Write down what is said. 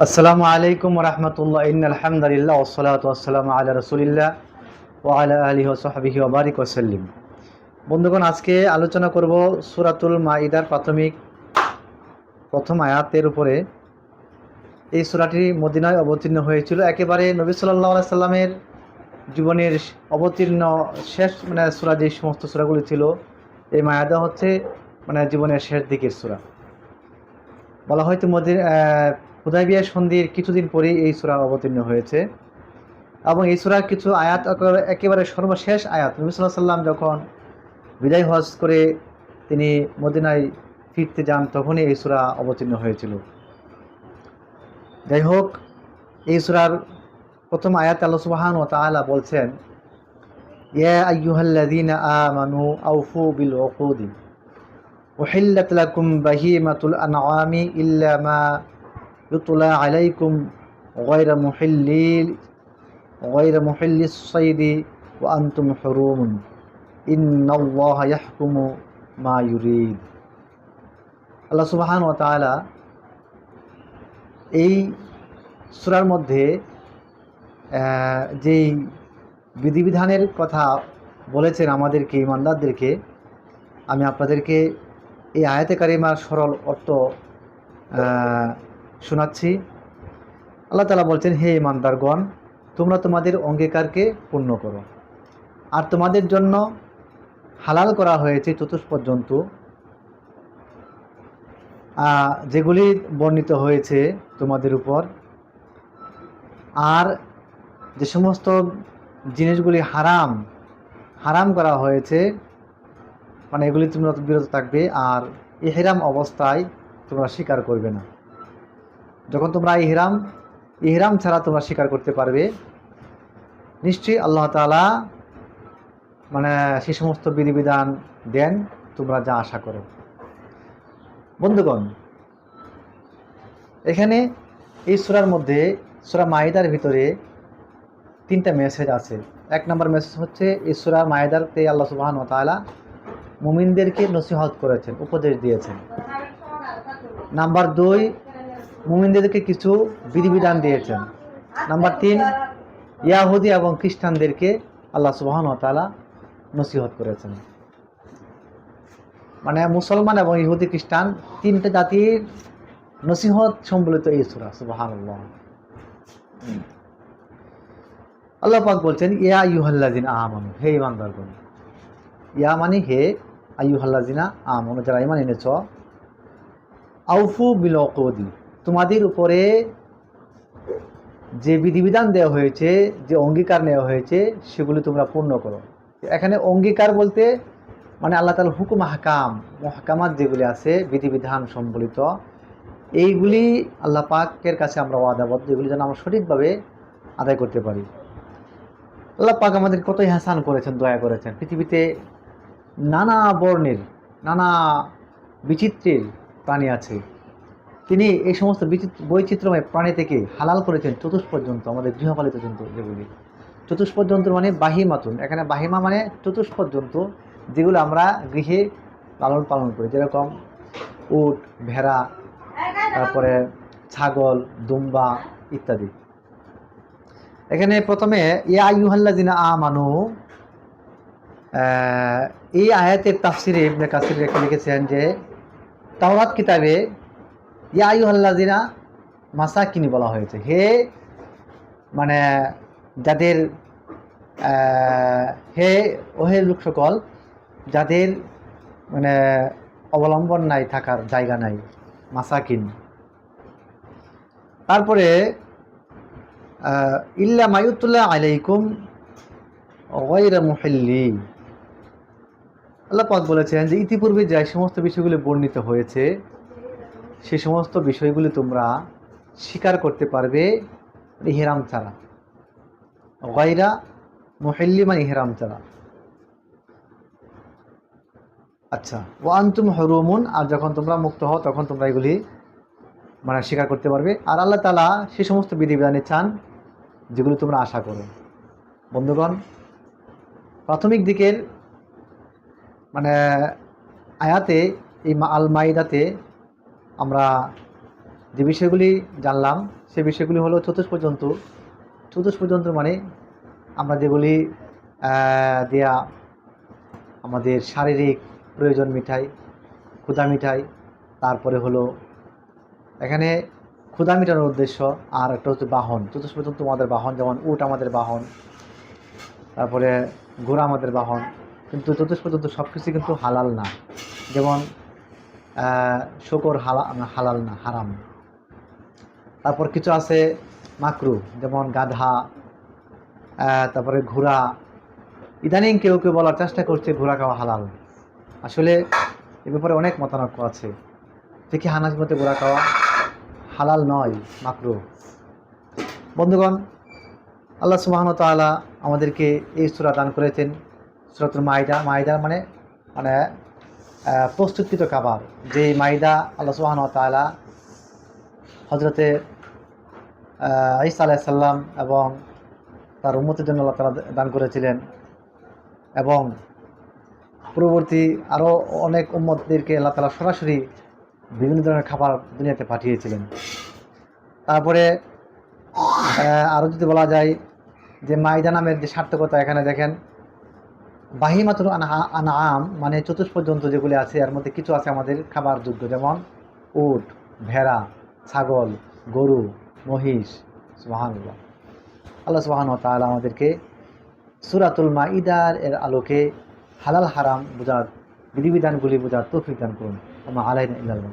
আসসালামু আলাইকুম রহমতুল্লাহ ইন আলহামদুলিল্লাহ ওসলাত আসসালাম আল্লাহ রসুলিল্লাহ ও আলা আলী ওসহাবিহি ওবারিক ওসাল্লিম বন্ধুগণ, আজকে আলোচনা করব সুরাতুল মাইদার প্রাথমিক প্রথম আয়াতের উপরে। এই সুরাটি মদিনায় অবতীর্ণ হয়েছিল। একেবারে নবী সাল্লাহ সাল্লামের জীবনের অবতীর্ণ শেষ মানে সুরা যে সমস্ত সুরাগুলি ছিল, এই মায়াদা হচ্ছে মানে জীবনের শেষ দিকের সুরা। বলা হয়তো মদিন হুদাইবিয়া সন্ধির কিছুদিন পরেই এই সুরা অবতীর্ণ হয়েছে। এবং এই সুরার কিছু আয়াত একেবারে- সর্বশেষ আয়াত। নবী সাল্লাহ সাল্লাম যখন বিদায় হজ করে তিনি মদিনায় ফিরতে যান, তখনই এই সুরা অবতীর্ণ হয়েছিল। যাই হোক, এই সুরার প্রথম আয়াত আল্লাহ সুবাহান ও তাআলা বলছেন, ইয়া আইয়ুহাল্লাযীনা আমানু আউফু বিল উকুদি উহিল্লাত লাকুম বাহিমাতুল আনআমি ইল্লা মা আল্লাহ সুবহান তাআলা এই সুরার মধ্যে যেই বিধিবিধানের কথা বলেছেন আমাদেরকে, ইমানদারদেরকে, আমি আপনাদেরকে এই আয়াতে কারিমার সরল অর্থ শোনাচ্ছি। আল্লাহ তালা বলছেন, হে ইমানদারগণ, তোমরা তোমাদের অঙ্গীকারকে পূর্ণ করো। আর তোমাদের জন্য হালাল করা হয়েছে চতুষ্পদ জন্তু যেগুলি বর্ণিত হয়েছে তোমাদের উপর। আর যে সমস্ত জিনিসগুলি হারাম হারাম করা হয়েছে মানে এগুলি তোমরা বিরত থাকবে। আর ইহরাম অবস্থায় তোমরা স্বীকার করবে না। যখন তোমরা ইহরাম ইহরাম ছাড়া তোমরা স্বীকার করতে পারবে, নিশ্চয়ই আল্লাহ তাআলা মানে সে সমস্ত বিধিবিধান দেন, তোমরা যা আশা করো। বন্ধুগণ, এখানে এই সূরার মধ্যে, সূরা মাইদার ভিতরে তিনটা মেসেজ আছে। এক নম্বর মেসেজ হচ্ছে, এই সূরা মাইদারতে আল্লাহ সুবহান তাআলা মুমিনদেরকে নসিহত করেছেন, উপদেশ দিয়েছেন। নাম্বার দুই মুমিনদেরকে কিছু বিধিবিধান দিয়েছেন। নাম্বার তিন, ইয়াহুদি এবং খ্রিস্টানদেরকে আল্লাহ সুবহান তাআলা নসিহত করেছেন। মানে মুসলমান এবং ইহুদি, খ্রিস্টান তিনটে জাতির নসিহত সম্বলিত এই সূরা, সুবহানাল্লাহ। আল্লাহ পাক বলছেন, ইয়া ইউহাল্লাযিন আমানু, হে ইমানদারগণ ইয়া মানে হে আইয়ুহাল্লাযিনা আমানু, যারা ঈমান এনেছ, আউফু বিল উকুদি। তোমাদের উপরে যে বিধিবিধান দেওয়া হয়েছে, যে অঙ্গীকার নেওয়া হয়েছে, সেগুলি তোমরা পূর্ণ করো। এখানে অঙ্গীকার বলতে মানে আল্লাহ তাআলা হুকুম হাকাম মহকামাত যেগুলি আছে, বিধিবিধান সম্বলিত, এইগুলি আল্লাহ পাকের কাছে আমরা ওয়াদাবদ্ধ, এগুলি যেন আমরা সঠিকভাবে আদায় করতে পারি। আল্লাহ পাক আমাদের কত হাসান করেছেন, দয়া করেছেন। পৃথিবীতে নানা বর্ণের, নানা বিচিত্রের প্রাণী আছে। তিনি এই সমস্ত বিচিত্র বৈচিত্র্যময় প্রাণী থেকে হালাল করেছেন চতুষ্পদ পর্যন্ত আমাদের গৃহপালিত জন্তু যেগুলি। চতুষ্পদ জন্তু মানে বাহিমাতুন এখানে বাহিমা মানে চতুষ্পদ জন্তু যেগুলো আমরা গৃহে লালন পালন করি যেরকম উট ভেড়া তারপরে ছাগল দুম্বা ইত্যাদি। এখানে প্রথমে ইয়া ইউহাল্লাযিনা আমানু আহ, এই আয়াতের তাফসিরে ইবনে কাসির লিখেছেন যে তাওরাত কিতাবে ইয়া আইয়ুহাল্লাযিনা মাসাকিনি বলা হয়েছে। হে মানে যাদের হে, ওহে লোক সকল যাদের মানে অবলম্বন নাই, থাকার জায়গা নাই, মাসাকিন। তারপরে ইল্লা মায়ুতুল্লাহ আলাইকুম মুহিল্লি। আল্লাহ পাক বলেছেন যে ইতিপূর্বে যে সমস্ত বিষয়গুলি বর্ণিত হয়েছে সে সমস্ত বিষয়গুলি তোমরা স্বীকার করতে পারবে ইহরাম ছাড়া। গয়রা মুহিল্লি মানে ইহরাম ছাড়া। আচ্ছা ও আন্তুম হরুমুন, আর যখন তোমরা মুক্ত হও, তখন তোমরা এগুলি মানে স্বীকার করতে পারবে। আর আল্লাহ তালা সে সমস্ত বিধিবিধানে চান যেগুলো তোমরা আশা করো। বন্ধুগণ, প্রাথমিক দিকের মানে আয়াতে এই আল মাইদাতে আমরা যে বিষয়গুলি জানলাম সে বিষয়গুলি হলো চতুষ্প পর্যন্ত। চতুষ্প পর্যন্ত মানে আমরা যেগুলি দেয়া আমাদের শারীরিক প্রয়োজন মিঠাই, ক্ষুধা মিঠাই, তারপরে হলো এখানে ক্ষুদা মেটানোর উদ্দেশ্য, আর একটা হচ্ছে বাহন। চতুষ্প পর্যন্ত আমাদের বাহন, যেমন উট আমাদের বাহন, তারপরে ঘোড়া আমাদের বাহন। কিন্তু চতুষ্প পর্যন্ত সব কিছু কিন্তু হালাল না। যেমন শকর হালা হালাল না, হারাম। তারপর কিছু আছে মাকরু, যেমন গাধা তারপরে ঘোড়া। ইদানিং কেউ কেউ বলার চেষ্টা করছে ঘোড়া খাওয়া হালাল। আসলে এ ব্যাপারে অনেক মতানক্য আছে। দেখি হানাজ মতে ঘোড়া খাওয়া হালাল নয়, মাকরু। বন্ধুগণ, আল্লাহ সুবাহন তাআলা আমাদেরকে এই সুরা দান করেছেন, সূরাতুল মাইদা মাইদা মানে মানে প্রস্তুতকৃত খাবার যে মাইদা আল্লাহ সুবাহন তাআলা হজরতে ঈসা আলাইসাল্লাম এবং তার উন্মতির জন্য আল্লাহ তালা দান করেছিলেন এবং পূর্ববর্তী আরও অনেক উম্মতদেরকে আল্লাহ তালা সরাসরি বিভিন্ন ধরনের খাবার দুনিয়াতে পাঠিয়েছিলেন। তারপরে আরও যদি বলা যায় যে মাইদা নামের যে সার্থকতা এখানে দেখেন বাহিমাতুল আনহা- আনআম মানে চতুষ্প জন্তু যেগুলি আছে, এর মধ্যে কিছু আছে আমাদের খাবার যোগ্য যেমন উট, ভেড়া, ছাগল, গরু, মহিষ, সুবাহানুল্লাহ। আল্লাহ সুবাহান তাহলে আমাদেরকে সুরাতুল মা ইদার এর আলোকে হালাল হারাম বোঝার বিধিবিধানগুলি বোঝার তৌফিক দান করুন। আমার আলাইন ইল্লাল্লাহ